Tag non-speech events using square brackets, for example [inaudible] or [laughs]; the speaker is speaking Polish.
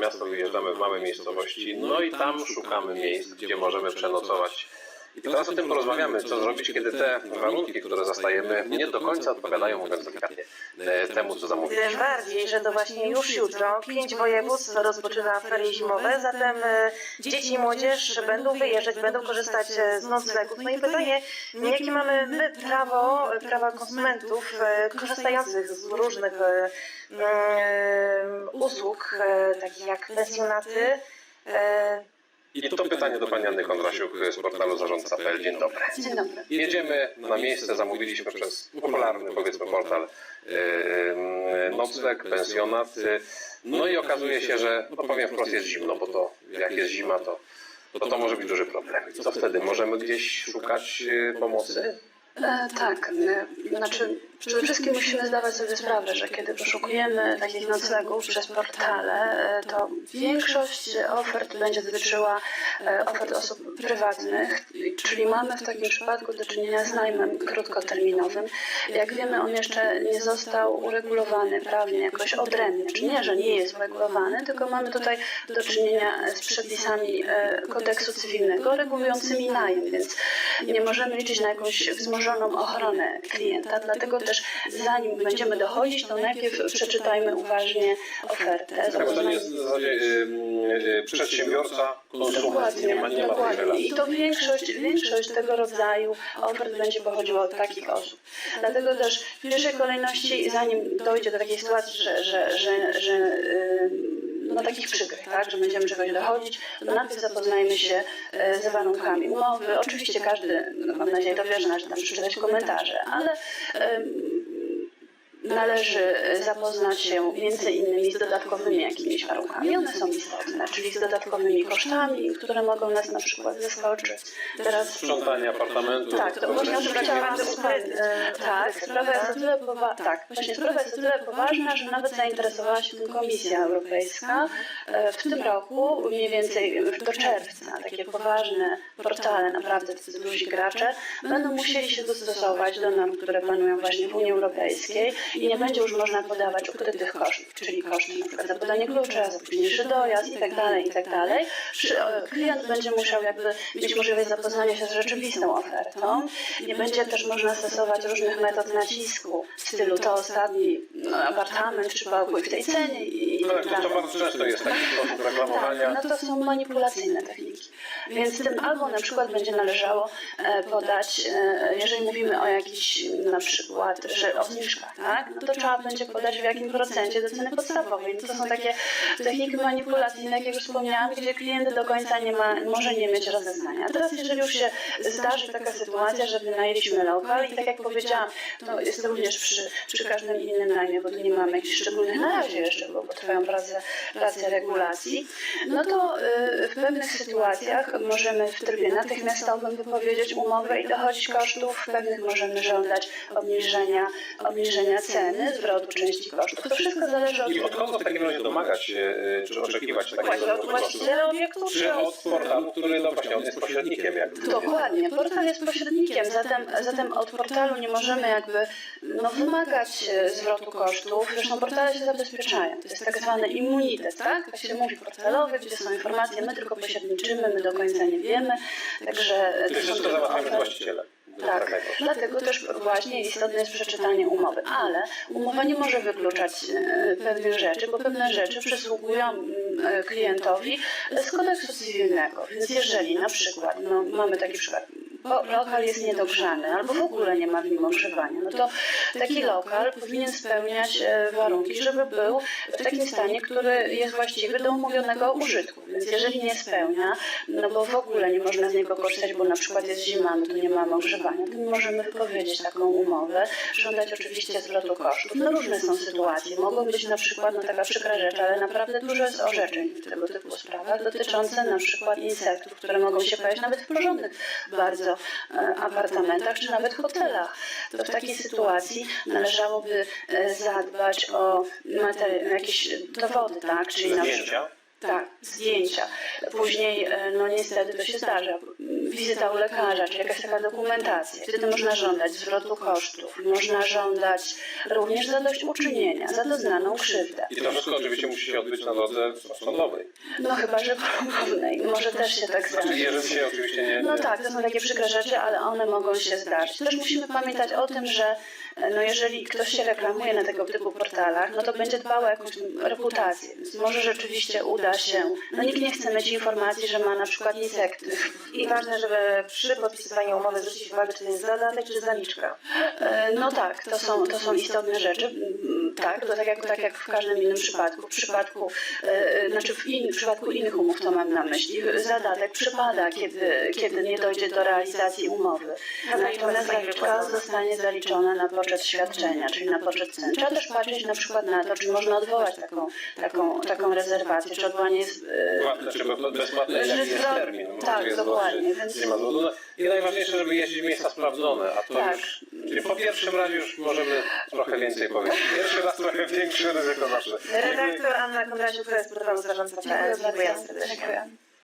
miasto, wyjeżdżamy w małe miejscowości, no i tam szukamy miejsc, gdzie możemy przenocować. I teraz o tym porozmawiamy, co zrobić, kiedy te warunki, które zastajemy, nie do końca odpowiadają, e, temu, co zamówiliśmy. Tym bardziej, że to właśnie już jutro pięć województw rozpoczyna ferie zimowe, zatem e, dzieci i młodzież będą wyjeżdżać, będą korzystać e, z noclegów. No i pytanie, jakie mamy my prawo, prawa konsumentów korzystających z różnych usług, takich jak pensjonaty. E, I to pytanie do pani Anny Kondrasiuk z portalu zarządca.pl. Dzień dobry. Dzień dobry. Jedziemy na miejsce, zamówiliśmy przez popularny powiedzmy portal yy, nocleg, pensjonat. yy, No i okazuje się, że no powiem wprost jest zimno, bo to jak jest zima, to to, to może być duży problem. I co wtedy? Możemy gdzieś szukać yy, pomocy? E, tak, e, znaczy przede wszystkim musimy zdawać sobie sprawę, że kiedy poszukujemy takich noclegów przez portale, e, to większość ofert będzie dotyczyła ofert osób prywatnych, czyli mamy w takim przypadku do czynienia z najmem krótkoterminowym. Jak wiemy, on jeszcze nie został uregulowany prawnie jakoś odrębnie, czy nie, że nie jest uregulowany, tylko mamy tutaj do czynienia z przepisami kodeksu cywilnego regulującymi najem, więc nie możemy liczyć na jakąś wzmożoną ochronę klienta, dlatego też zanim będziemy dochodzić, to najpierw przeczytajmy uważnie ofertę. Tak, bo to nie jest w zasadzie yy, yy, przedsiębiorca, konsument, nie ma, nie ma tej dokładnie. relacji. I to większość, większość tego rodzaju ofert będzie pochodziła od takich osób. Dlatego też w pierwszej kolejności, zanim dojdzie do takiej sytuacji, że, że, że, że no takich przykrych, tak, że będziemy czegoś dochodzić, to najpierw zapoznajmy się e, z warunkami umowy. Oczywiście każdy, no mam nadzieję, to wie, że należy tam przeczytać komentarze, ale należy zapoznać się między innymi z dodatkowymi jakimiś warunkami. One są istotne, czyli z dodatkowymi kosztami, które mogą nas na przykład zaskoczyć. Teraz Sprzątanie apartamentu. tak, to właśnie o tym chciałam. Tak, sprawa jest o tyle powa- tak, właśnie sprawa jest o tyle poważna, że nawet zainteresowała się tym Komisja Europejska. E, W tym roku, mniej więcej do czerwca, takie poważne portale, naprawdę duzi gracze, będą musieli się dostosować do norm, które panują właśnie w Unii Europejskiej i nie będzie już można podawać ukrytych kosztów, czyli koszty na przykład za podanie klucza, za późniejszy dojazd i tak dalej, i tak dalej. E, Klient będzie musiał jakby mieć możliwość zapoznania się z rzeczywistą ofertą. Nie będzie też można stosować różnych metod nacisku w stylu to ostatni no, apartament czy pokój w tej cenie i No, tak tak, to, dalej. bardzo często jest taki sposób reklamowania. Tak, no to są manipulacyjne techniki. Więc tym albo na przykład będzie należało e, podać, e, jeżeli mówimy o jakichś na przykład, że o zniżkach, tak, no to trzeba będzie podać w jakim procencie do ceny podstawowej. No to są takie techniki manipulacyjne, jak już wspomniałam, gdzie klient do końca nie ma, może nie mieć rozeznania. Teraz jeżeli już się zdarzy taka sytuacja, że wynajęliśmy lokal i tak jak powiedziałam, to jest również przy, przy każdym innym najmie, bo tu nie mamy jakichś szczególnych na razie jeszcze, bo trwają prace, regulacji, no to y, w pewnych sytuacjach możemy w trybie natychmiastowym wypowiedzieć umowę i dochodzić kosztów, w pewnych możemy żądać obniżenia, obniżenia ceny, zwrotu części kosztów. To wszystko zależy od I od kogo w takim razie domagać się, e, czy oczekiwać takiego Właśnie od zwrotu kosztów? właściciela obiektu, Czy od portalu, który no właśnie on jest pośrednikiem jakby. Dokładnie, portal jest pośrednikiem, zatem, zatem od portalu nie możemy jakby no, wymagać e, zwrotu kosztów. Zresztą portale się zabezpieczają. To jest tak zwany immunitet, tak? Tak się mówi portalowy, gdzie są informacje, my tylko pośredniczymy, my do końca nie wiemy. Także to są wszystko załatwiamy właścicielem. Tak, dlatego też właśnie istotne jest przeczytanie umowy, ale umowa nie może wykluczać e, pewnych rzeczy, bo pewne rzeczy przysługują mm, e, klientowi z kodeksu cywilnego. Więc jeżeli na przykład, no, mamy taki przykład, lokal jest niedogrzany albo w ogóle nie ma w nim ogrzewania, no to taki lokal powinien spełniać e, warunki, żeby był w takim stanie, który jest właściwy do umówionego użytku. Więc jeżeli nie spełnia, no bo w ogóle nie można z niego korzystać, bo na przykład jest zima, no to nie mamy ogrzewania, to my możemy wypowiedzieć taką umowę, żądać oczywiście zwrotu kosztów. No różne są sytuacje. Mogą być na przykład, no taka przykra rzecz, ale naprawdę dużo jest orzeczeń w tego typu sprawach dotyczące na przykład insektów, które mogą się pojawić nawet w porządnych bardzo e, apartamentach czy nawet hotelach. To w takiej sytuacji należałoby e, zadbać o jakieś dowody, tak? Czyli Zdjęcia. tak, zdjęcia. Później, e, no niestety to się zdarza. Wizyta u lekarza, czy jakaś taka dokumentacja. Wtedy można żądać zwrotu kosztów, można żądać również zadośćuczynienia za doznaną krzywdę. I to wszystko oczywiście musi się odbyć na drodze sądowej. No chyba, że porąbownej. Może też się tak Znaczy, zdarzyć. jeżeli się oczywiście nie... No tak, to są takie przykre rzeczy, ale one mogą się zdarzyć. Też musimy pamiętać o tym, że e, no jeżeli ktoś się reklamuje na tego typu portalach, no to będzie dbał o jakąś reputację. Więc może rzeczywiście uda się. No nikt nie chce mieć informacji, że ma na przykład insekty. I ważne, żeby przy podpisywaniu umowy zwrócić uwagę, czy to jest zadatek, czy zaliczka. E, No tak, to są, to są istotne rzeczy. Mm, Tak, to tak jak, tak jak w każdym innym przypadku. W przypadku, e, znaczy w, in, w przypadku innych umów to mam na myśli. Zadatek przypada, kiedy, kiedy nie dojdzie do realizacji umowy. Natomiast zaliczka zostanie zaliczona na poczet świadczenia, czyli na poczet cen. Trzeba też patrzeć na przykład na to, czy można odwołać taką, taką, taką rezerwację, czy odwołanie jest e, Płatne czy bezpłatne, jaki jest termin. tak, dokładnie, Nie ma złodu. No I najważniejsze, żeby jeździć w miejsca sprawdzone, a to Tak. już... Czyli po pierwszym razie już możemy trochę więcej powiedzieć. Pierwszy raz trochę [laughs] większe ryzyko nasze. Redaktor Anna Kondraciuk, to jest portalu zarządca.pl. Dziękuję serdecznie. Dziękuję.